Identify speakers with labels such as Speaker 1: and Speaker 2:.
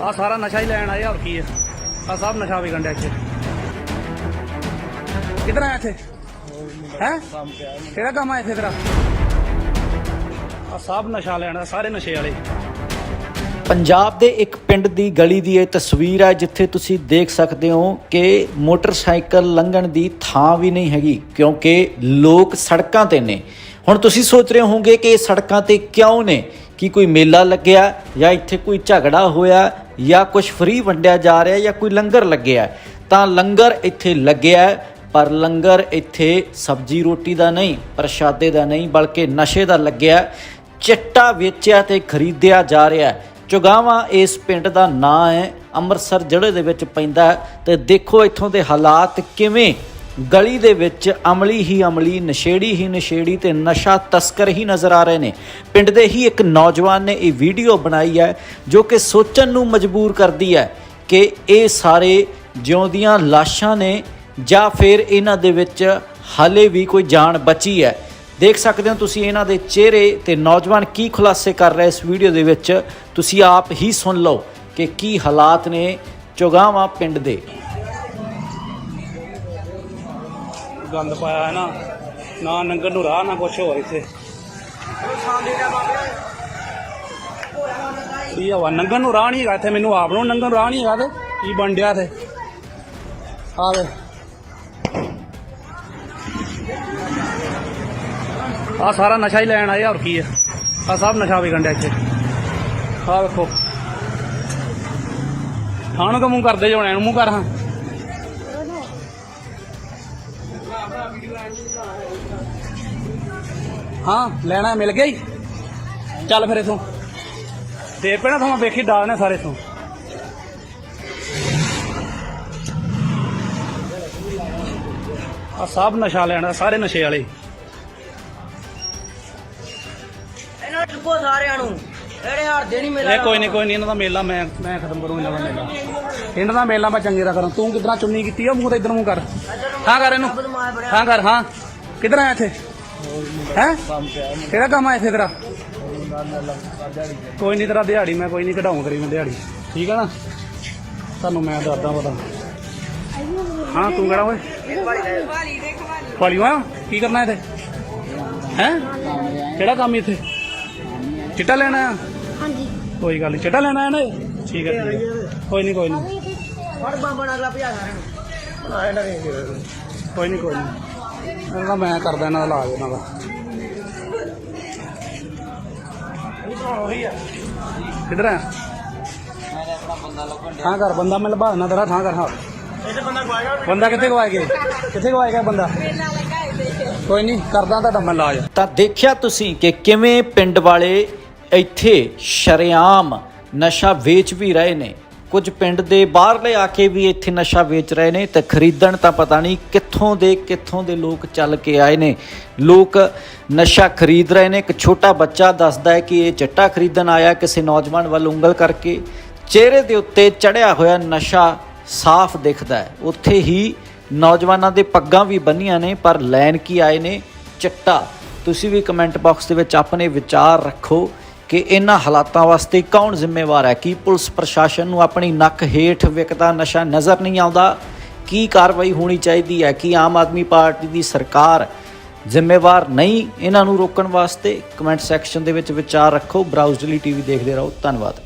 Speaker 1: ਆ ਸਾਰਾ ਨਸ਼ਾ ਹੀ ਲੈਣ ਆਏ ਹੋਰ ਕੀ ਹੈ ਆ ਸਭ ਨਸ਼ਾ ਵੀ ਗੰਡਿਆ ਇੱਥੇ। ਕਿੱਧਰ ਆਇਆ ਇੱਥੇ? ਹੈ? ਕਿਹੜਾ ਕੰਮ ਆ ਇੱਥੇ ਤੇਰਾ। ਆ ਸਭ ਨਸ਼ਾ ਲੈਣ ਸਾਰੇ ਨਸ਼ੇ ਵਾਲੇ।
Speaker 2: ਪੰਜਾਬ ਦੇ ਇੱਕ ਪਿੰਡ ਦੀ ਗਲੀ ਦੀ ਇਹ ਤਸਵੀਰ ਹੈ, ਜਿੱਥੇ ਤੁਸੀਂ ਦੇਖ ਸਕਦੇ ਹੋ ਕਿ ਮੋਟਰਸਾਈਕਲ ਲੰਘਣ ਦੀ ਥਾਂ ਵੀ ਨਹੀਂ ਹੈਗੀ, ਕਿਉਂਕਿ ਲੋਕ ਸੜਕਾਂ ਤੇ ਨੇ। ਹੁਣ ਤੁਸੀਂ ਸੋਚ ਰਹੇ ਹੋਵੋਗੇ ਕਿ ਇਹ ਸੜਕਾਂ ਤੇ ਕਿਉਂ ਨੇ? ਕੀ ਕੋਈ ਮੇਲਾ ਲੱਗਿਆ ਜਾਂ ਇੱਥੇ ਕੋਈ ਝਗੜਾ ਹੋਇਆ? ਜਾਂ ਕੁਝ ਫ੍ਰੀ ਵੰਡਿਆ ਜਾ ਰਿਹਾ ਜਾਂ ਕੋਈ ਲੰਗਰ ਲੱਗਿਆ ਤਾਂ ਲੰਗਰ ਇੱਥੇ ਲੱਗਿਆ ਪਰ ਲੰਗਰ ਇੱਥੇ ਸਬਜ਼ੀ ਰੋਟੀ ਦਾ ਨਹੀਂ, ਪ੍ਰਸ਼ਾਦੇ ਦਾ ਨਹੀਂ, ਬਲਕਿ ਨਸ਼ੇ ਦਾ ਲੱਗਿਆ ਚਿੱਟਾ ਵੇਚਿਆ ਤੇ ਖਰੀਦਿਆ ਜਾ ਰਿਹਾ ਹੈ। ਚੁਗਾਵਾਂ ਇਸ ਪਿੰਡ ਦਾ ਨਾਂ ਹੈ, ਅੰਮ੍ਰਿਤਸਰ ਜ਼ਿਲ੍ਹੇ ਦੇ ਵਿੱਚ ਪੈਂਦਾ ਹੈ, ਤੇ ਦੇਖੋ ਇੱਥੋਂ ਦੇ ਹਾਲਾਤ ਕਿਵੇਂ ਗਲੀ ਦੇ ਵਿੱਚ ਅਮਲੀ ਹੀ ਅਮਲੀ, ਨਸ਼ੇੜੀ ਹੀ ਨਸ਼ੇੜੀ ਤੇ ਨਸ਼ਾ ਤਸਕਰ ਹੀ ਨਜ਼ਰ ਆ ਰਹੇ ਨੇ। ਪਿੰਡ ਦੇ ਹੀ ਇੱਕ ਨੌਜਵਾਨ ਨੇ ਇਹ ਵੀਡੀਓ ਬਣਾਈ ਹੈ, ਜੋ ਕਿ ਸੋਚਣ ਨੂੰ ਮਜਬੂਰ ਕਰਦੀ ਹੈ ਕਿ ਇਹ ਸਾਰੇ ਜਿਉਂਦੀਆਂ ਲਾਸ਼ਾਂ ਨੇ ਜਾਂ ਫਿਰ ਇਹਨਾਂ ਦੇ ਵਿੱਚ ਹਾਲੇ ਵੀ ਕੋਈ ਜਾਨ ਬਚੀ ਹੈ। ਦੇਖ ਸਕਦੇ ਹੋ ਤੁਸੀਂ ਇਹਨਾਂ ਦੇ ਚਿਹਰੇ ਤੇ ਨੌਜਵਾਨ ਕੀ ਖੁਲਾਸੇ ਕਰ ਰਹੇ ਇਸ ਵੀਡੀਓ ਦੇ ਵਿੱਚ। ਤੁਸੀਂ ਆਪ ਹੀ ਸੁਣ ਲਓ ਕਿ ਕੀ ਹਾਲਾਤ ਨੇ ਚੁਗਾਵਾਂ ਪਿੰਡ ਦੇ।
Speaker 1: ਗੰਦ ਪਾਇਆ ਹੈ ਨਾ ਨਾ ਨੰਗਰ ਨੂੰ ਰਾਹ, ਨਾ ਕੁਛ ਹੋਰ ਇੱਥੇ। ਇਹ ਹਵਾ ਨੰਗਰ ਨੂੰ ਰਾਹ ਨਹੀਂ ਹੈਗਾ ਇੱਥੇ, ਮੈਨੂੰ ਆਪ ਨੂੰ ਨੰਗਰ ਰਾਹ ਨਹੀਂ ਹੈਗਾ ਤੇ ਕੀ ਬਣ ਡਿਆ ਤੇ ਆ ਵੇ। ਆ ਸਾਰਾ ਨਸ਼ਾ ਹੀ ਲੈਣ ਆਏ ਹੋਰ ਕੀ ਹੈ ਆ ਸਭ ਨਸ਼ਾ ਵੀ ਗੰਡਿਆ ਇੱਥੇ। ਆ ਵੇਖੋ। ਖਾਣ ਕਾ ਮੂੰਹ ਕਰਦੇ ਜੋਣੇ ਨੂੰ ਮੂੰਹ ਕਰ ਹਾਂ। ਹਾਂ, ਲੈਣਾ ਮਿਲ ਗਿਆ ਹੀ। ਚੱਲ ਫਿਰ ਇਥੋਂ। ਦੇ ਪੈਣਾ ਤੁਹਾਨੂੰ ਵੇਖੀ ਡਾਲਨੇ ਸਾਰੇ ਇਥੋਂ। ਆ ਸਭ ਨਸ਼ਾ ਲੈਣਾ ਸਾਰੇ ਨਸ਼ੇ ਵਾਲੇ।
Speaker 3: ਇਹਨਾਂ ਨੂੰ ਚੁੱਕੋ ਸਾਰਿਆਂ ਨੂੰ। ਨਹੀਂ ਮੇਰਾ
Speaker 1: ਇਹ ਕੋਈ ਨਹੀਂ ਕੋਈ ਨਹੀਂ ਇਹਨਾਂ ਦਾ ਮੇਲਾ ਮੈਂ ਮੈਂ ਖਤਮ ਕਰੂੰ ਇਹਨਾਂ ਦਾ ਮੇਲਾ। ਇਹਨਾਂ ਦਾ ਮੇਲਾ ਮੈਂ ਚੰਗੀ ਤਰ੍ਹਾਂ ਕਰਾਂ। ਤੂੰ ਕਿਤਨਾ ਚੁੰਨੀ ਕੀਤੀ ਆ? ਮੂੰਹ ਤੇ ਇਧਰ ਮੂੰਹ ਕਰ। ਹਾਂ ਕਰ ਇਹਨੂੰ। ਹਾਂ ਕਰ ਹਾਂ। ਕਿੱਧਰ ਆਇਆ ਇੱਥੇ? ਹੈ? ਕਿਹੜਾ ਕੰਮ ਆ ਇੱਥੇ ਤੇਰਾ? ਕੋਈ ਨਹੀਂ ਤੇਰਾ ਦਿਹਾੜੀ ਮੈਂ ਕੋਈ ਨਹੀਂ ਕਢਾਉਂ ਤੇਰੀ ਮੈਂ ਦਿਹਾੜੀ। ਠੀਕ ਆ ਨਾ? ਤੁਹਾਨੂੰ ਮੈਂ ਦੱਸਦਾ ਪਤਾ। ਹਾਂ ਤੂੰ ਕਿਹੜਾ ਓਏ। ਵਾਲੀ ਵਾ ਕੀ ਕਰਨਾ ਇੱਥੇ? ਹੈ? ਕਿਹੜਾ ਕੰਮ ਇੱਥੇ? ਚਿੱਟਾ ਲੈਣਾ ਆ
Speaker 4: ਹਾਂਜੀ।
Speaker 1: ਕੋਈ ਗੱਲ ਨਹੀਂ ਚਿੱਟਾ ਲੈਣਾ ਹੈ ਨਾ ਇਹ? ਠੀਕ ਹੈ ਠੀਕ ਹੈ। ਕੋਈ ਨਹੀਂ ਕੋਈ ਨਹੀਂ
Speaker 3: ਫੜ ਬੰਬਾ ਨਾਲ ਲਾ ਪਿਆ ਸਾਰਿਆਂ ਨੂੰ
Speaker 1: ਕੋਈ ਨਹੀਂ ਕੋਈ ਨਹੀਂ ਇਹਨਾਂ ਦਾ ਮੈਂ ਕਰਦਾ ਇਹਨਾਂ ਦਾ ਇਲਾਜ ਇਹਨਾਂ ਦਾ। ਕਿੱਧਰ ਆ? ਥਾਂ ਕਰ ਬੰਦਾ ਮੈਂ ਲਭਾ ਦੇਣਾ ਤੇਰਾ ਥਾਂ ਕਰ ਹਾਂ। ਬੰਦਾ ਕਿੱਥੇ ਗਵਾਇਆ ਗਿਆ ਕਿੱਥੇ ਗਵਾਇਆ ਗਿਆ ਬੰਦਾ? ਕੋਈ ਨਹੀਂ ਕਰਦਾ ਤੁਹਾਡਾ ਮੈਂ ਇਲਾਜ।
Speaker 2: ਤਾਂ ਦੇਖਿਆ ਤੁਸੀਂ ਕਿ ਕਿਵੇਂ ਪਿੰਡ ਵਾਲੇ ਇੱਥੇ ਸ਼ਰੇਆਮ ਨਸ਼ਾ ਵੇਚ ਵੀ ਰਹੇ ਨੇ। ਕੁਝ ਪਿੰਡ ਦੇ ਬਾਹਰਲੇ ਆ ਕੇ ਵੀ ਇੱਥੇ ਨਸ਼ਾ ਵੇਚ ਰਹੇ ਨੇ ਤੇ ਖਰੀਦਣ ਤਾਂ ਪਤਾ ਨਹੀਂ ਕਿੱਥੋਂ ਦੇ ਕਿੱਥੋਂ ਦੇ ਲੋਕ ਚੱਲ ਕੇ ਆਏ ਨੇ। ਲੋਕ ਨਸ਼ਾ ਖਰੀਦ ਰਹੇ ਨੇ। ਇੱਕ ਛੋਟਾ ਬੱਚਾ ਦੱਸਦਾ ਹੈ ਕਿ ਇਹ ਚਿੱਟਾ ਖਰੀਦਣ ਆਇਆ ਕਿਸੇ ਨੌਜਵਾਨ ਵੱਲ ਉਂਗਲ ਕਰਕੇ। ਚਿਹਰੇ ਦੇ ਉੱਤੇ ਚੜਿਆ ਹੋਇਆ ਨਸ਼ਾ ਸਾਫ਼ ਦਿਖਦਾ ਹੈ। ਉੱਥੇ ਹੀ ਨੌਜਵਾਨਾਂ ਦੇ ਪੱਗਾਂ ਵੀ ਬੰਨੀਆਂ ਨੇ, ਪਰ ਲੈਣ ਕੀ ਆਏ ਨੇ? ਚਿੱਟਾ। ਤੁਸੀਂ ਵੀ ਕਮੈਂਟ ਬਾਕਸ ਦੇ ਵਿੱਚ ਆਪਣੇ ਵਿਚਾਰ ਰੱਖੋ। ਕਿ ਇਹਨਾਂ ਹਾਲਾਤਾਂ ਵਾਸਤੇ ਕੌਣ ਜ਼ਿੰਮੇਵਾਰ ਹੈ? ਕੀ ਪੁਲਿਸ ਪ੍ਰਸ਼ਾਸਨ ਨੂੰ ਆਪਣੀ ਨੱਕ ਹੇਠ ਵਿਕਦਾ ਨਸ਼ਾ ਨਜ਼ਰ ਨਹੀਂ ਆਉਂਦਾ? ਕੀ ਕਾਰਵਾਈ ਹੋਣੀ ਚਾਹੀਦੀ ਹੈ? ਕੀ ਆਮ ਆਦਮੀ ਪਾਰਟੀ ਦੀ ਸਰਕਾਰ ਜ਼ਿੰਮੇਵਾਰ ਨਹੀਂ ਇਹਨਾਂ ਨੂੰ ਰੋਕਣ ਵਾਸਤੇ? ਕਮੈਂਟ ਸੈਕਸ਼ਨ ਦੇ ਵਿੱਚ ਵਿਚਾਰ ਰੱਖੋ। ਬਰਾਊਜ਼ਲੀ ਟੀਵੀ ਦੇਖਦੇ ਰਹੋ। ਧੰਨਵਾਦ।